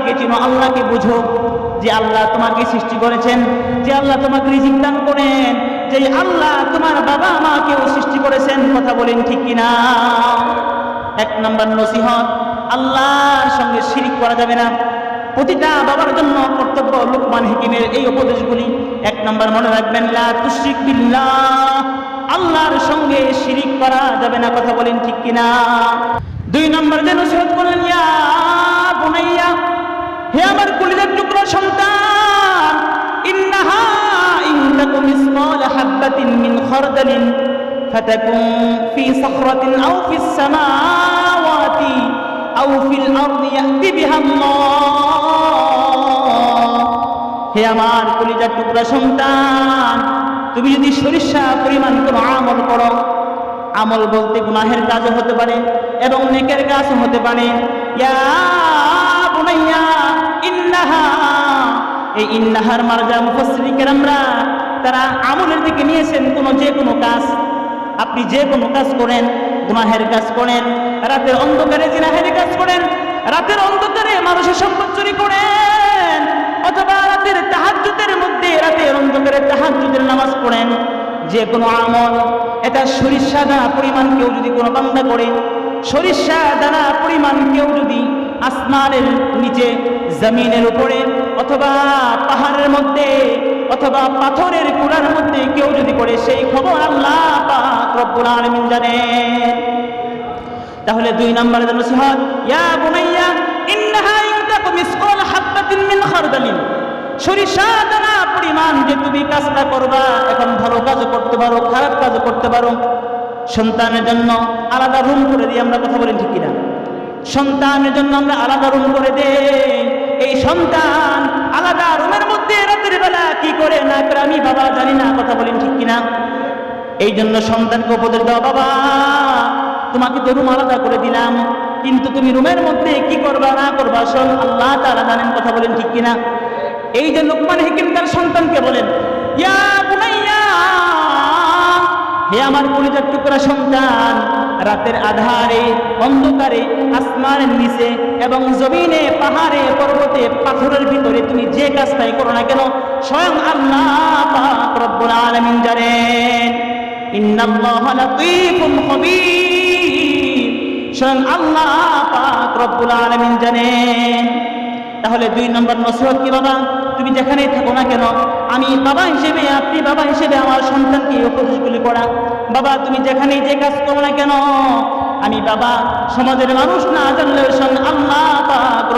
আল্লাহকে চিনো আল্লাহকে বুঝো যে আল্লাহ তোমাকে সৃষ্টি করেছেন, যে আল্লাহ তোমাকে রিজিক দান করেন, যে আল্লাহ তোমার বাবা মাকেও সৃষ্টি করেছেন, কথা বলেন ঠিক কিনা? এক নম্বর নসিহত, আল্লাহর সঙ্গে শিরিক করা যাবে না। প্রতিটা বাবার জন্য কর্তব্য লোকমান হিকিমের এই উপদেশগুলি। এক নম্বর মনে রাখবেন আল্লাহর সঙ্গে শিরিক করা যাবে না, কথা বলেন ঠিক কিনা? দুই নম্বর যে নসিহত করলেন ইয়া বুনাইয়া হে আমার কলিজার টুকরা সন্তান, ইন্নাহা ইন্দাকু মিসকাল হাব্বাতিন মিন খারদালিন ফাতাকুন ফি সাখরাতিন আও ফিস সামাওয়াতি আও ফিল আরদি ইয়াতি বিহা আল্লাহ। হে আমার কলিজার টুকরা সন্তান, তুমি যদি সরিষা পরিমাণ কোনো আমল করো, আমল বলতে গুনাহের কাজও হতে পারে এবং নেকের কাজও হতে পারে। ইয়া বুনাইয়া ইন্নাহা, এই ইন্নাহার মারজা মুফাসসিরিন কেরামরা তারা আমলের দিকে নিয়েছেন কোনো যে কোনো কাজ। আপনি যে কোনো কাজ করেন, গুনাহের কাজ করেন, রাতের অন্ধকারে জিনাহের কাজ করেন, রাতের অন্ধকারে মানুষের সম্পদ চুরি করেন, অথবা রাতের তাহাজ্জুদের মধ্যে রাতের অন্ধকারে তাহাজ্জুদের নামাজ পড়েন। যে কোনো আমল, এটা সরিষা দানা পরিমাণ কেউ যদি কোনো বান্দা করে, সরিষা দানা পরিমাণ কেউ যদি আসমানের নিচে, জমিনের উপরে, অথবা পাহাড়ের মধ্যে, অথবা পাথরের কুড়ার মধ্যে কেউ যদি করে সেই খবর আল্লাহ জানেন। তাহলে দুই নম্বরে যে নসিহত বুনাইয়া, ইন্নাহা ইনতাকু মিসকাল হাব্বাতিন খারদালিন। সরিষা দানা পরিমাণ যে তুমি কাজটা করবা, এখন ভালো কাজও করতে পারো, খারাপ কাজও করতে পারো। সন্তানের জন্য আলাদা রুম করে দিয়ে আমরা কথা বলি, ঠিক কিনা? সন্তানের জন্য আমরা আলাদা রুম করে দেই। এই সন্তান আলাদা রুমের মধ্যে রাতের বেলা কি করে? না করে আমি বাবা জানি না, কথা বলেন ঠিক কিনা? এই জন্য সন্তানকে উপদেশ দাও, বাবা, তোমাকে তো রুম আলাদা করে দিলাম, কিন্তু তুমি রুমের মধ্যে কি করবা, না করবা সব আল্লাহ তারা জানেন, কথা বলেন ঠিক কিনা? এই যে লোকমান হিকিম তার সন্তানকে বলেন, ইয়া হে আমার কলিজার টুকরা সন্তান রাতের আধারে, অন্ধকারে, আসমানের নিচে এবং জমিনে, পাহাড়ে, পর্বতে, পাথরের ভিতরে তুমি যে কাজটাই করো না কেন, স্বয়ং আল্লাহ আলামিন জানেন স্বয়ং আলামিন তাহলে দুই নম্বর নসিহত কি বাবা? তুমি যেখানেই থাকো না কেন আমি বাবা হিসেবে, আপনি বাবা হিসেবে আমার সন্তানকে এই উপদেশগুলি করা বাবা, তুমি যেখানেই যে কাজ করো না কেন, আমি বাবা, সমাজের মানুষ না জানলেও আল্লাহ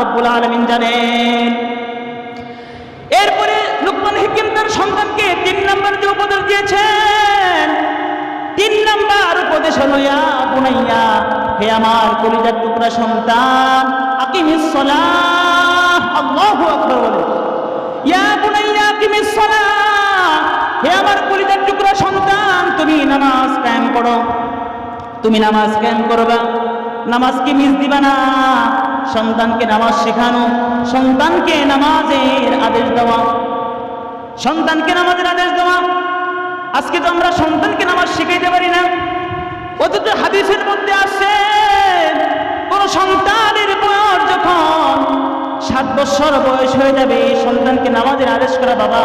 রব্বুল আলামিন জানেন। এরপরে লুকমান হিকিম তার সন্তানকে তিন নম্বর যে উপদেশ দিয়েছেন, তিন নাম্বার উপদেশ হলো, ইয়া বুনাইয়া, হে আমার কলিজার টুকরা সন্তান, আকিমিস সালাহ। বলে, ইয়া বুনাইয়া আকিমিস হে আমার সন্তান, তুমি নামাজ করো। তুমি নামাজ দিবা না? সন্তানকে নামাজ শেখানো, সন্তানকে নামাজের আদেশ দেওয়া। সন্তানকে নামাজের আদেশ দেওয়া। আজকে তো আমরা সন্তানকে নামাজ শিখাইতে পারি না। অথচ হাদিসের মধ্যে আছে বছর বয়স হয়ে যাবে, সন্তানকে নামাজের আদেশ করা, বাবা,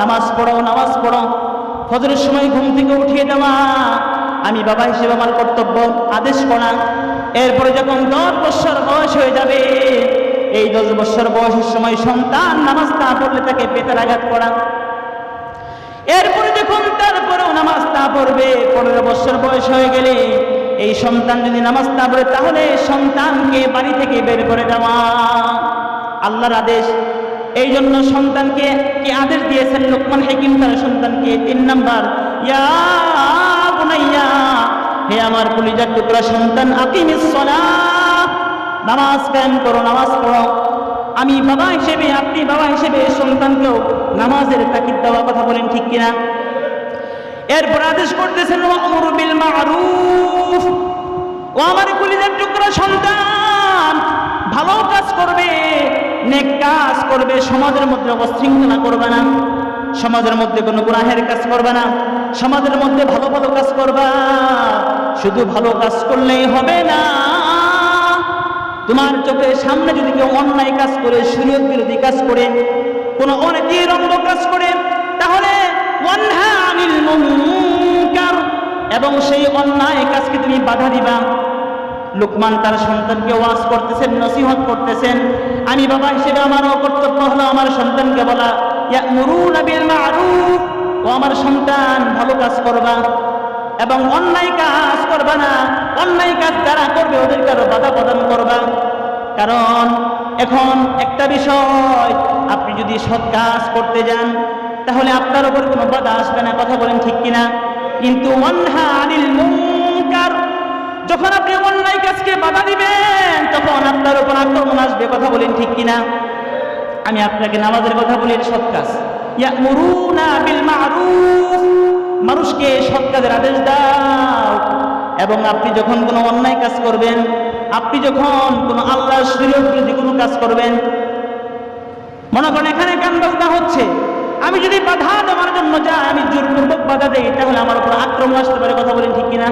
নামাজ পড়ো নামাজ পড়ো। ফজরের সময় ঘুম থেকে উঠিয়ে দেওয়া। আমি বাবা হিসেবে আমার কর্তব্য, আদেশ করা। এরপরে যখন দশ বছর বয়স হয়ে যাবে, এই দশ বছর বয়সের সময় সন্তান নামাজ না পড়লে তাকে পেটের আঘাত করা। এরপরে যখন তারপরেও নামাজ না পড়বে, পনেরো বছর বয়স হয়ে গেলে, এই সন্তান যদি নামাজ না পড়ে, তাহলে সন্তানকে বাড়ি থেকে বের করে দেওয়া। আল্লাহর আদেশ। এই জন্য সন্তানকে কি আদেশ দিয়েছেন? লোকমান হাকিম তার সন্তানকে তিন নাম্বার, ইয়া হে আমার কলিজার টুকরা সন্তান সালাহ নামাজ কায়েম করো, নামাজ পড়ো। আমি বাবা হিসেবে, আপনি বাবা হিসেবে সন্তানকেও নামাজের তাকিদ দেওয়া কথা বলেন ঠিক কিনা? এরপর আদেশ করতেছেন ও আমার কলিজার টুকরা সন্তান, ভালো কাজ করবে নেক কাজ করবে, সমাজের মধ্যে অশৃঙ্খলা করবে না। সমাজের মধ্যে কোনো গুনাহের কাজ করবে না। সমাজের মধ্যে ভালো ভালো কাজ করবা। শুধু ভালো কাজ করলেই হবে না। তোমার চোখের সামনে যদি কেউ অন্যায় কাজ করে শরীয়ত বিরোধী কাজ করে, কোনো অনতিরঙ্গ কাজ করে, তাহলে এবং সেই অন্যায় কাজকে তুমি বাধা দিবা। লুকমান তার সন্তানকে ওয়াজ করতেছেন, নসিহত করতেছেন। আমি বাবা হিসেবে আমারও কর্তব্য হলো আমার সন্তানকে বলা ও আমার সন্তান, ভালো কাজ করবা এবং অন্যায় কাজ করবা না, অন্যায় কাজ যারা করবে ওদেরকে আরও বাধা প্রদান করবা। কারণ এখন একটা বিষয়, আপনি যদি সৎ কাজ করতে যান, তাহলে আপনার উপর কোনো বাধা আসবে না, কথা বলেন ঠিক কিনা? কিন্তু অন্হা আনিল মুনকার যখন আপনি অন্যায় কাজকে বাধা দিবেন, তখন আপনার উপর আক্রমণ আসবে, কথা বলেন ঠিক কিনা? আমি আপনাকে নামাজের কথা বলি সৎ কাজ। মানুষকে সৎ কাজের আদেশ দাও। এবং আপনি যখন কোনো অন্যায় কাজ করবেন, আপনি যখন কোনো আল্লাহ বিরোধী কোনো কাজ করবেন, মনে করেন এখানে গান বাজনা হচ্ছে। আমি যদি বাধা দেওয়ার জন্য যাই, আমি জোরপূর্বক বাধা দেই, তাহলে আমার উপর আক্রমণ আসতে পারে, কথা বলেন ঠিক কিনা?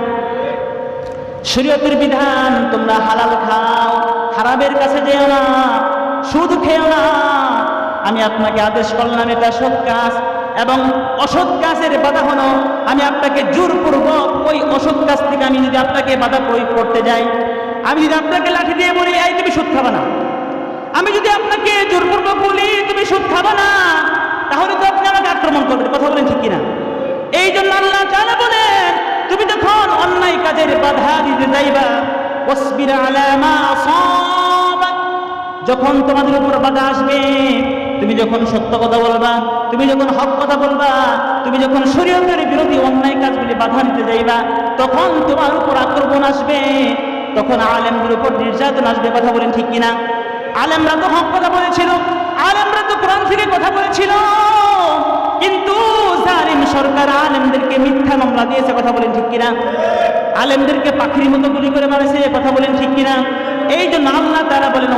শরীয়তের বিধান, তোমরা হালাল খাও, হারামের কাছে যেও না, সুদ খেও না। আমি আপনাকে আদেশ করলাম, এটা সৎ কাজ এবং অসৎ কাজের বাধা হলো, আমি আপনাকে জোরপূর্বক ওই অসৎ কাজ থেকে আমি যদি আপনাকে বাধা প্রয়োগ করতে যাই, আমি যদি আপনাকে লাঠি দিয়ে বলি, এই, তুমি সুদ খাবা না। আমি যদি আপনাকে জোরপূর্বক বলি, তুমি সুদ খাবা না, তাহলে তো আপনি আমাকে আক্রমণ করবেন, কথা বলেন ঠিক কিনা? এই জন্য আল্লাহ তাআলা বলেন তুমি যখন অন্যায় কাজের বাধা দিতে যাইবা যখন তোমাদের উপর বাধা আসবে, তুমি যখন সত্য কথা বলবা, তুমি যখন হক কথা বলবা, তুমি যখন শরীয়তের বিরোধী অন্যায় কাজগুলি বাধা দিতে যাইবা, তখন তোমার উপর আক্রমণ আসবে, তখন আলেমদের উপর নির্যাতন আসবে, কথা বলেন ঠিক কিনা? আলেমরা তো হক কথা বলেছিল, আলেমরা তো কোরআন থেকে কথা বলেছিল। কিন্তু জালিম সরকার আলেমদেরকে মিথ্যা মামলা দিয়েছে, কথা বলেন ঠিক কিনা? আলেমদেরকে পাখির মতো গুলি করে মারেছে, কথা বলেন ঠিক কিনা? এই জন্য আল্লাহ তারা বলেন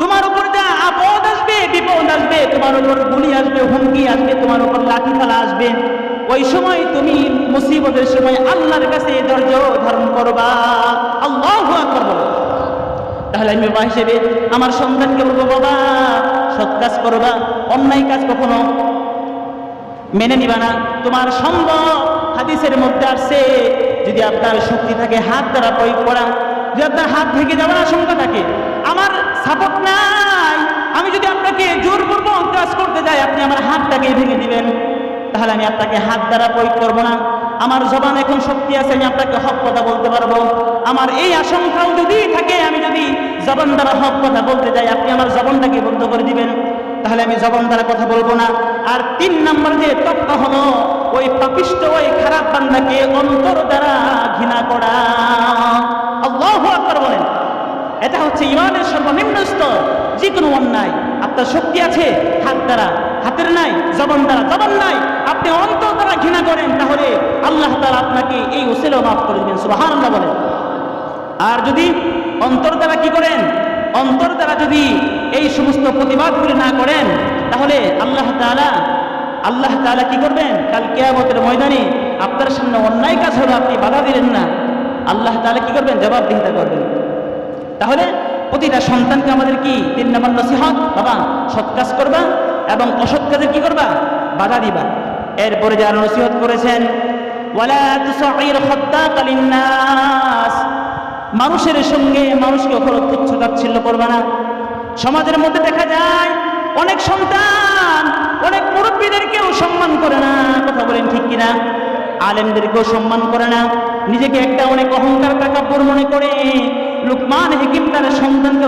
তোমার উপর যা আপদ আসবে, বিপদ আসবে, তোমার উপর গুলি আসবে, হুমকি আসবে, তোমার উপর লাঠি ফেলা আসবে। ওই সময় তুমি মুসিবতের সময় আল্লাহর কাছে ধৈর্য ধারণ করবা। আল্লাহ আকবার বলো। তাহলে আমি বাবা হিসেবে আমার সন্তানকে বলব, বাবা, সৎ কাজ করবা, অন্যায় কাজ কখনো মেনে নিবা না। তোমার সম্ভব হাদিসের মধ্যে আসছে, যদি আপনার শক্তি থাকে, হাত দ্বারা প্রয়োগ করা। যদি আপনার হাত ভেঙে যাওয়ার আশঙ্কা থাকে, আমার সাপোর্ট নাই, আমি যদি আপনাকে জোর জোরপূর্বক কাজ করতে যাই, আপনি আমার হাতটাকে ভেঙে দিবেন। তাহলে আমি আপনাকে হাত দ্বারা প্রয়োগ করব না। আমার জবান এখন শক্তি আছে, আমি আপনাকে হক কথা বলতে পারব। আমার এই আশঙ্কাও যদি থাকে, আমি যদি জবান দ্বারা হক কথা বলতে যাই, আপনি আমার জবানটাকে বন্ধ করে দিবেন। তাহলে আমি জবান দ্বারা কথা বলব না। আর তিন নম্বর যে তত্ত্ব হলো, ওই পাপিষ্ট, ওই খারাপ বান্দাকে অন্তর দ্বারা ঘৃণা করা। আল্লাহ আকবার বলেন। এটা হচ্ছে ইমানের সর্বনিম্ন স্তর যে কোনো অন্যায়। আপনার শক্তি আছে হাত দ্বারা, হাতের নাই, জবান দ্বারা। জবান নাই, আপনি অন্তর দ্বারা ঘৃণা করেন, তাহলে আল্লাহ তাআলা আপনাকে এই ওসিলা মাফ করে দিবেন আল্লাহ বলেন। আর যদি অন্তর দ্বারা কি করেন? অন্তর দ্বারা যদি এই সমস্ত প্রতিবাদগুলি না করেন, তাহলে আল্লাহ তাআলা আল্লাহ তাআলা কি করবেন? কাল কেয়ামতের ময়দানে আপনার সামনে অন্যায় কাজ হলো, আপনি বাধা দিলেন না। আল্লাহ তাআলা কি করবেন? জবাবদিহিতা করবেন। তাহলে প্রতিটা সন্তানকে আমাদের কি? তিন নম্বর নসিহত, বাবা, সৎ কাজ করবা এবং অসৎ কাজে কি করবা? বাধা দিবা। এরপরে যারা নসিহত করেছেন, ওয়ালা তুসাইর খাদ্দাকা লিন্নাস। মানুষের সঙ্গে মানুষকে ওপর তুচ্ছ তাচ্ছিল্য করবা না। সমাজের মধ্যে দেখা যায়, অনেক সন্তান, অনেক মুরব্বীদেরকেও সম্মান করে না। কথা বলেন ঠিক কিনা? আলেমদেরকেও সম্মান করে না। নিজেকে একটা অনেক অহংকার টাকাপুর মনে করে। লুকমান হেকিম তার সন্তানকে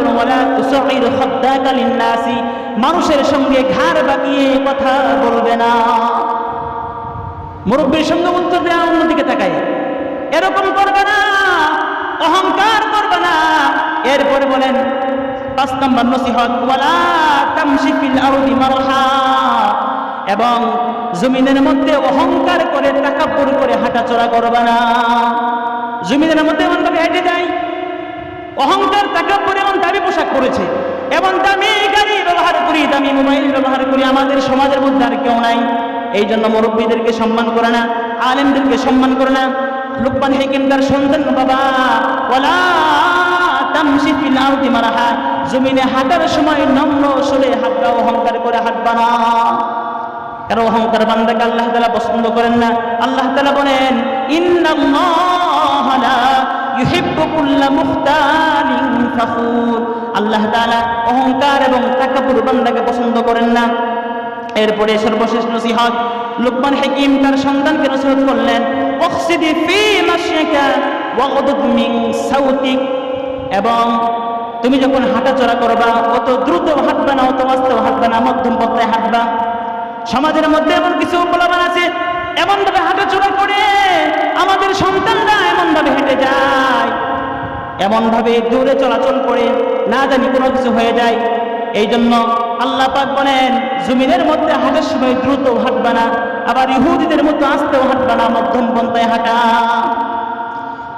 মানুষের সঙ্গে ঘাড় বাকিয়ে কথা বলবে না। মুরব্বীর সঙ্গে উত্তর দেওয়া অন্যদিকে তাকায়। এরকম করবে না। অহংকার করবে না। এরপরে বলেন, পাঁচ নম্বর নসিহত এবং জমিনের মধ্যে অহংকার করে টাকাপুর করে হাঁটাচলা করবে না। জমিনের মধ্যে এমন ভাবে হেঁটে যায়, অহংকার টাকাপুর এমন দামি পোশাক পরেছে, এমন দামি গাড়ি ব্যবহার করি, দামি মোবাইল ব্যবহার করি, আমাদের সমাজের মধ্যে আর কেউ নাই। এই জন্য মুরব্বীদেরকে সম্মান করে না, আলেমদেরকে সম্মান করে না লুকমান হাকিম তার সন্তান বাবা, ওয়ালা তামশি ফিল আরদি মারাহা, জমিনে হাঁটার সময় নম্র সুরে হাঁটবা, অহংকার করে হাঁটবা না। কারণ অহংকার বান্দাকে আল্লাহ তাআলা পছন্দ করেন না? আল্লাহ তাআলা বলেন, ইন্নাল্লাহ লা ইউহিব্বু কুল্লা মুখতালিন ফাখুর। আল্লাহ তাআলা অহংকার এবং তাকাব্বুর বান্দাকে পছন্দ করেন না। এরপরে সর্বশেষ নসিহত লুকমান হাকিম তার সন্তানকে নসিহত করলেন ওয়াকসিদি এবং তুমি যখন হাঁটাচলা করবা অত দ্রুত হাঁটবে না, অত আস্তেও হাঁটবে না, মধ্যম পথে হাঁটবা। সমাজের মধ্যে এমন কিছু উপলব্ধ আছে এমন ভাবে হাঁটাচলা করে আমাদের সন্তানরা এমন ভাবে হেঁটে যায় এমন ভাবে দূরে চলাচল করে, না জানি কোনো কিছু হয়ে যায়। এই জন্য আল্লাহ পাক বলেন, জমিনের মধ্যে হাঁটার সময় দ্রুত হাঁটবে না, আবার ইহুদিদের মতো আস্তেও হাঁটবে না, মধ্যম পন্থায় হাঁটা।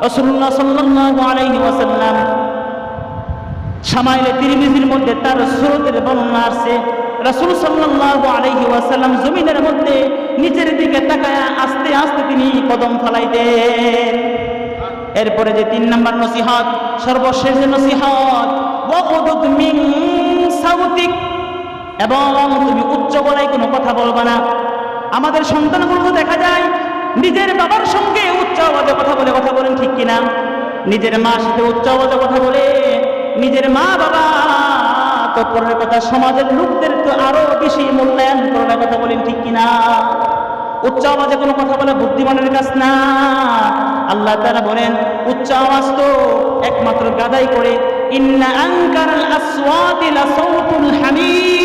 রসুল্লাহ মধ্যে মধ্যে নিচের দিকে তাকায় আস্তে আস্তে তিনি কদম ফলাইতেন। এরপরে যে তিন নম্বর নসিহত, সর্বশেষ নসিহত এবং তুমি উচ্চ গলায় কোনো কথা বলবা না। আমাদের সন্তানগুলো দেখা যায়, নিজের বাবার সঙ্গে উচ্চ আওয়াজে কথা বলে কথা বলেন ঠিক কিনা? নিজের মা সাথে উচ্চ আওয়াজে কথা বলে, নিজের মা বাবা তো পরের কথা সমাজের লোকদের তো আরও বেশি মূল্যায়ন করার কথা বলেন ঠিক কিনা? উচ্চ আওয়াজে কোনো কথা বলে বুদ্ধিমানের কাজ না। আল্লাহ তারা বলেন, উচ্চ আওয়াজ তো একমাত্র গাদাই করে। ইন্না আনকারাল আসওয়াতি লাসাউতুল হামিদ।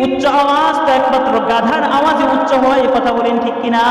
উচ্চ আওয়াজ তো একমাত্র গাধার আওয়াজে উচ্চ হয় কথা বলেন ঠিক কিনা?